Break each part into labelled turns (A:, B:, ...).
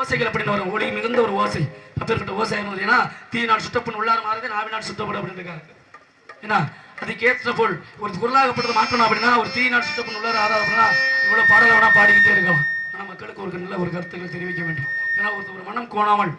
A: ஓசைகள் அப்படின்னு வரும் ஒளி மிகுந்த ஒரு ஓசை. அப்பேற்பட்ட ஓசை ஏன்னா தீ நாள் சுட்டப்பன் உள்ளார மாறுது நாவி நாள் சுட்டப்படும் அப்படின்னு இருக்காங்க. ஏன்னா அதுக்கு ஏற்ற போல் ஒரு குரலாகப்பட்டது மாற்றணும் அப்படின்னா ஒரு தீ நாள் சுட்டப்பன் உள்ளார ஆறாது அப்படின்னா இவ்வளவு பாடலை வேணா பாடிக்கிட்டே இருக்கலாம். ஆனால் மக்களுக்கு ஒரு நல்ல ஒரு கருத்துக்கள் தெரிவிக்க வேண்டும். ஏன்னா ஒரு ஒரு மனம் கோணாமல்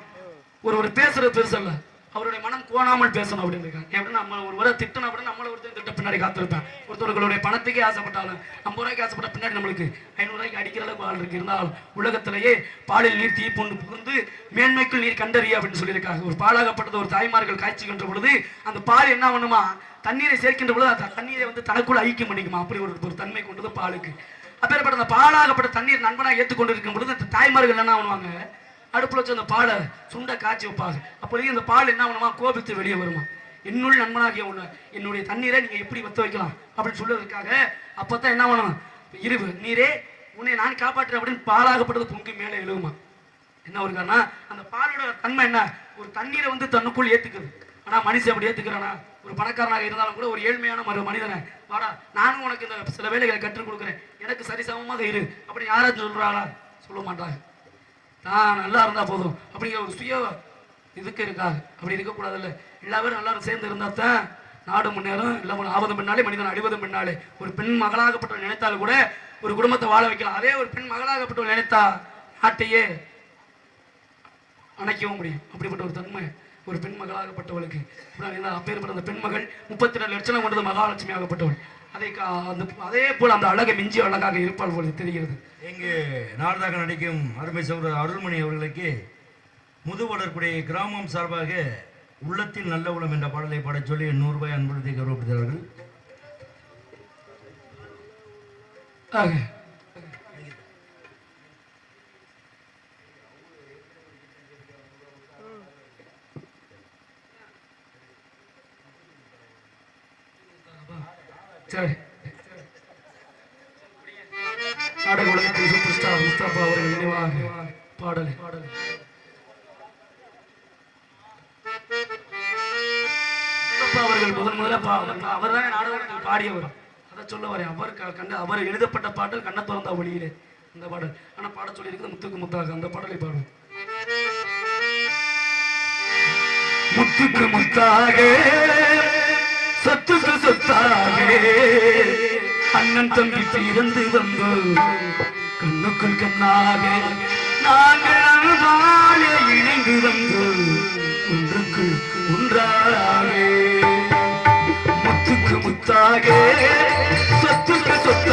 A: ஒரு ஒரு பேசுறது பெருசல்ல. அவருடைய மனம் கோணாமல் பேசணும் அப்படின்னு இருக்காங்க எப்படின்னா நம்ம ஒரு உரை திட்டணும் அப்படின்னு நம்மளை ஒருத்தர் திட்ட பின்னாடி காத்திருப்பேன். ஒருத்தவர்களுடைய பணத்துக்கே ஆசைப்பட்டாலும் ஐம்பது ரூபாய்க்கு ஆசைப்பட்ட பின்னாடி நம்மளுக்கு ஐநூறுரூவாய்க்கு அடிக்கிற அளவுக்கு ஆள் இருக்கு. இருந்தாலும் உலகத்திலேயே பாலில் நீர் தீ பொண்ணு புகுந்து மேன்மைக்குள் நீர் கண்டறிய அப்படின்னு சொல்லியிருக்காங்க. ஒரு பாலாகப்பட்டது ஒரு தாய்மார்கள் காய்ச்சிக்கின்ற பொழுது அந்த பால் என்ன பண்ணுமா? தண்ணீரை சேர்க்கின்ற பொழுது அந்த தண்ணீரை வந்து தனக்குள்ள ஐக்கியம் பண்ணிக்குமா அப்படி ஒரு ஒரு தன்மை கொண்டது பாலுக்கு. அப்பேற்பட்ட அந்த பாலாகப்பட்ட தண்ணீர் நண்பனாக ஏற்றுக்கொண்டு இருக்கும் பொழுது அந்த தாய்மார்கள் என்ன பண்ணுவாங்க? அடுப்பில் வச்சு அந்த பாலை சுண்ட காய்ச்சி வைப்பாங்க. அப்போதைக்கு அந்த பால் என்ன பண்ணுமா? கோபித்து வெளியே வருமா? என்னுள் நண்பனாகிய ஒன்று என்னுடைய தண்ணீரை நீங்கள் எப்படி வத்த வைக்கலாம்? அப்படின்னு சொல்வதற்காக அப்போ தான் என்ன பண்ணணும் இருவு நீரே உன்னை நான் காப்பாற்றுறேன் அப்படின்னு பாலாகப்பட்டது பொங்கி மேலே எழுவுமா? என்ன ஒரு காரணம் அந்த பாலோட தன்மை என்ன? ஒரு தண்ணீரை வந்து தன்னுக்குள் ஏற்றுக்குது ஆனா மனுஷன் அப்படி ஏற்றுக்கிறானா ஒரு பணக்காரனாக இருந்தாலும் கூட ஒரு ஏழ்மையான மறு மனிதனை. வாடா நானும் உனக்கு இந்த சில வேலைகளை கற்றுக் கொடுக்குறேன். எனக்கு சரிசமமாக இரு. அப்படி யாராச்சும் சொல்கிறாளா சொல்ல மாட்டாங்க. நான் நல்லா இருந்தால் போதும். அப்படிங்கிற ஒரு சுய இதுக்கு இருக்கா அப்படி இருக்கக்கூடாதுல்ல. எல்லா பேரும் எல்லாரும் சேர்ந்து இருந்தால் தான் நாடு முன்னேறும். இல்லாமல் ஆவதும் பின்னாலே மனிதன் அடிவதும் பின்னாலே. ஒரு பெண் மகளாகப்பட்டவள் நினைத்தால் கூட ஒரு குடும்பத்தை வாழ வைக்கலாம். அதே ஒரு பெண் மகளாகப்பட்டவள் நினைத்தா நாட்டையே அணைக்கவும் முடியும். அப்படிப்பட்ட ஒரு தன்மை ஒரு பெண் மகளாகப்பட்டவளுக்கு. அப்பேற்பட்ட அந்த பெண்மகள் முப்பத்தி ரெண்டு லட்சணம் கொண்டது மகாலட்சுமி ஆகப்பட்டவள். அதை அந்த அதே போல் அந்த அழகை மிஞ்சி அழகாக இருப்பாள் போல தெரிகிறது.
B: இங்கு நாடதாக நடிக்கும் அருமை சகோதரர் அருள்மணி அவர்களுக்கு முதுவளர்குடி கிராமம் சார்பாக உள்ளத்தில் நல்ல உளம் என்ற பாடலை பாடச் சொல்லி நூறு ரூபாய் அன்புறுத்தி கௌரவப்படுத்தார்கள்
A: ஆக சரி நாடக உலகத்தில் சூப்பர் ஸ்டார் முஸ்தாபா அவர்கள் நினைவாக பாடல் பாடல் அவர்கள் முதன் முதல்ல பா அவர் தான் நாடகத்தில் பாடியவர் அதை சொல்ல வரேன் அவர் க- கண்ட அவர் எழுதப்பட்ட பாடல் கண்ண திறந்தா ஒளியிலே அந்த பாடல் ஆனால் பாட சொல்லியிருக்கிறது முத்துக்கு முத்தாக அந்த பாடலை பாடும் முத்துக்கு முத்தாக சொத்தாக அண்ணன் தம்பி பிறந்து வந்து கண்ணுக்குள் கண்ணாக நாங்கள் வாழ இணைந்து வந்து ஒன்றுக்குள் ஒன்றாக. முத்துக்கு முத்தாக சொத்துக்கு சொத்து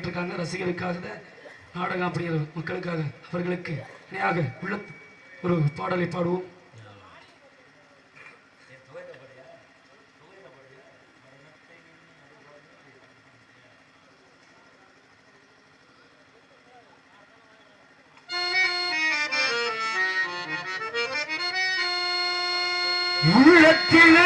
A: பாடிக்கிட்டு இருக்காங்க ரசிகருக்காக நாடகம் அப்படிங்கிற மக்களுக்காக அவர்களுக்கு இணையாக உள்ள ஒரு பாடலை பாடுவோம். உள்ளத்தில்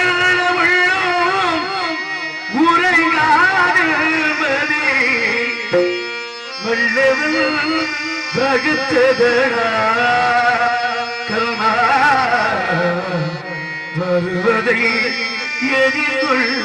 A: ಜಗತ್ತದಣ ಕರ್ಮ ಬರುವುದೇ ಎದಿರುಳ್ಳ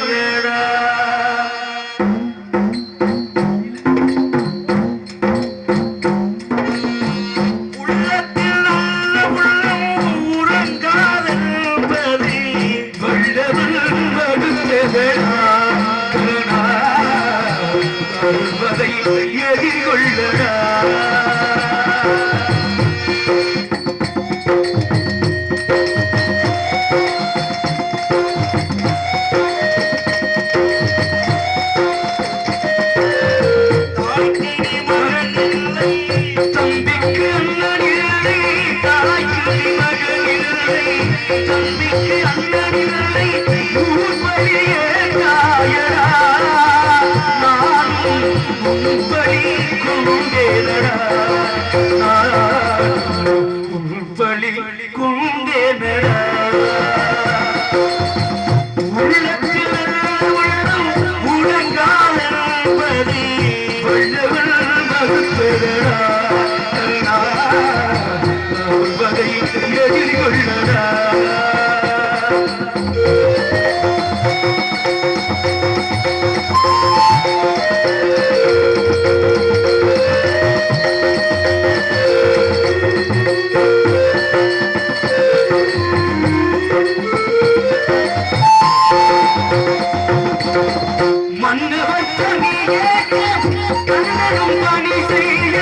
A: பணி செய்ய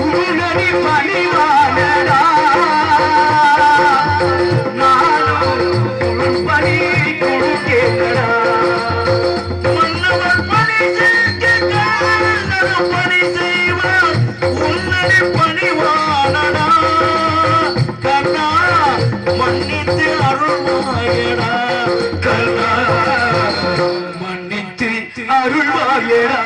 A: உடனடி
B: பணிவாளரா மன்னித்து அருள்வாயடா.
A: கண்ணா அருள்வாயேடா.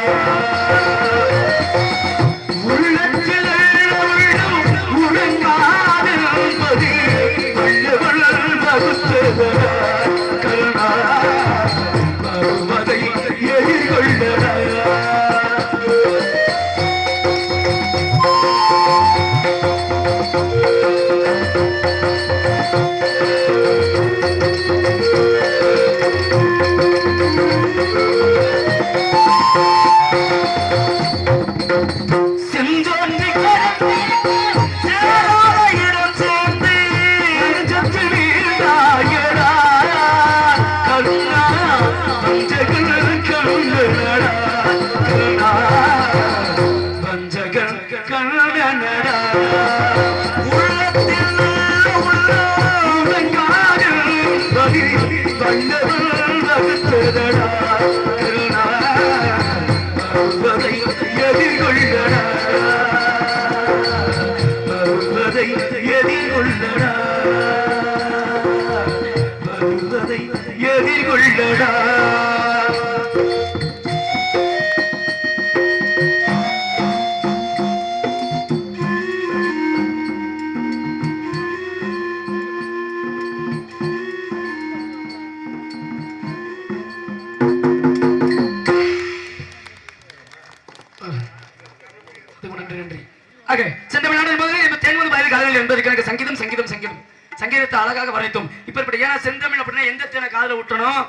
A: இருக்காங்க சங்கீதம் சங்கீதம் சங்கீதம். சங்கீதத்தை அழகாக வரைத்தோம் இப்படிப்பட்ட ஏன்னா செந்தமிழ் அப்படின்னா எந்த தேனை காதல விட்டணும்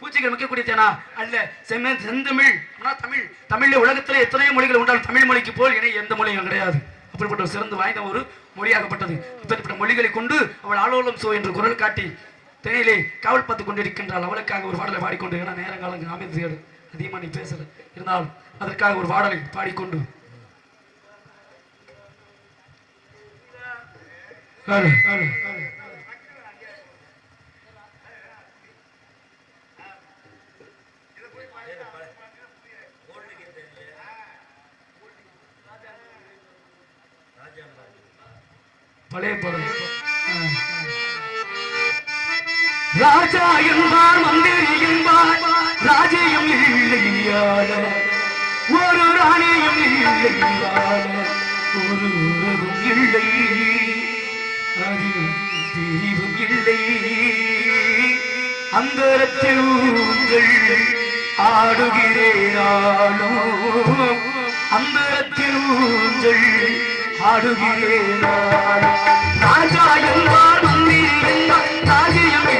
A: பூச்சிகள் முக்கியக்கூடிய தேனா? அல்ல செம்ம செந்தமிழ் ஆனால் தமிழ். தமிழில் உலகத்தில் எத்தனையோ மொழிகள் உண்டாலும் தமிழ் மொழிக்கு போல் இணை எந்த மொழியும் கிடையாது. அப்படிப்பட்ட ஒரு சிறந்து வாய்ந்த ஒரு மொழியாகப்பட்டது. இப்படிப்பட்ட மொழிகளை கொண்டு அவள் ஆலோலம் சோ என்று குரல் காட்டி தேனிலே காவல் பார்த்து கொண்டிருக்கின்றாள். அவளுக்காக ஒரு பாடலை பாடிக்கொண்டு ஏன்னா நேரங்காலம் அமைந்து அதிகமாக நீ பேசல. இருந்தாலும் அதற்காக ஒரு பாடலை பாடிக்கொண்டு பழைய பாடல் ராஜா என்பார் மந்திரி என்பார் ராஜ்யம் இல்லையாட ஒரு ராணியம் இல்லையாட ஒரு உறவும் இல்லை. அதில் பிரிவும் இல்லை. அந்தரத்தில் ஊங்கள் ஆடுகிறேனாலோ அந்தரத்தில் ஊங்கள் ஆடுகிறேனாலோ ராஜா என்பார் மந்திரி ராஜ்யம்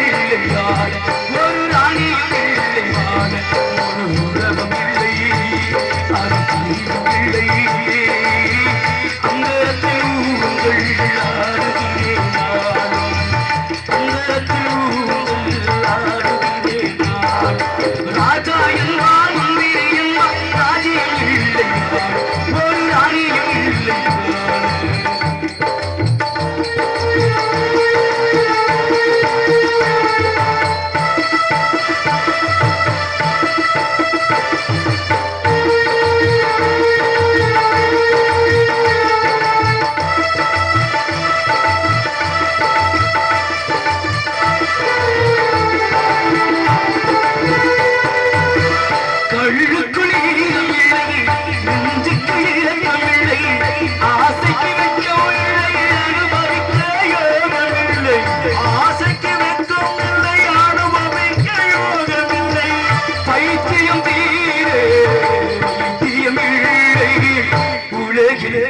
A: உலகில்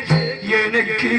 A: எனக்கு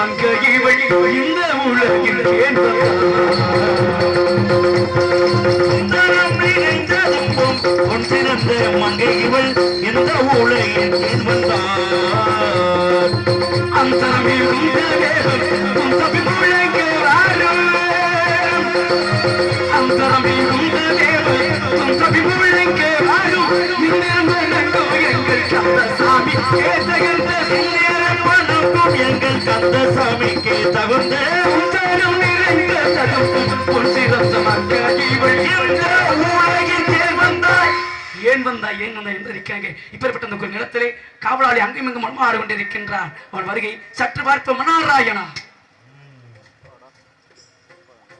A: சிறந்த மங்கை வழி இந்த உலகில் ஏன்
B: சுந்தரம் மங்கை இவள் உலகில் வந்தார்?
A: எங்கள் கந்தசாமி கேட்டகின்ற
B: தகுந்த
A: உத்தரம் நிறைந்த ததும்பும் பொன் சிறந்த மங்கை உலகில் ஏன் வந்தாய். ஏன் வந்தாய்? ஏன் வந்தாய் என்று இருக்காங்க இப்படிப்பட்ட அந்த நிலத்திலே காவலாளி அங்கும் இங்கும் மனமாறு கொண்டிருக்கின்றான். அவன் வருகை சற்று பார்ப்ப மனாராயணா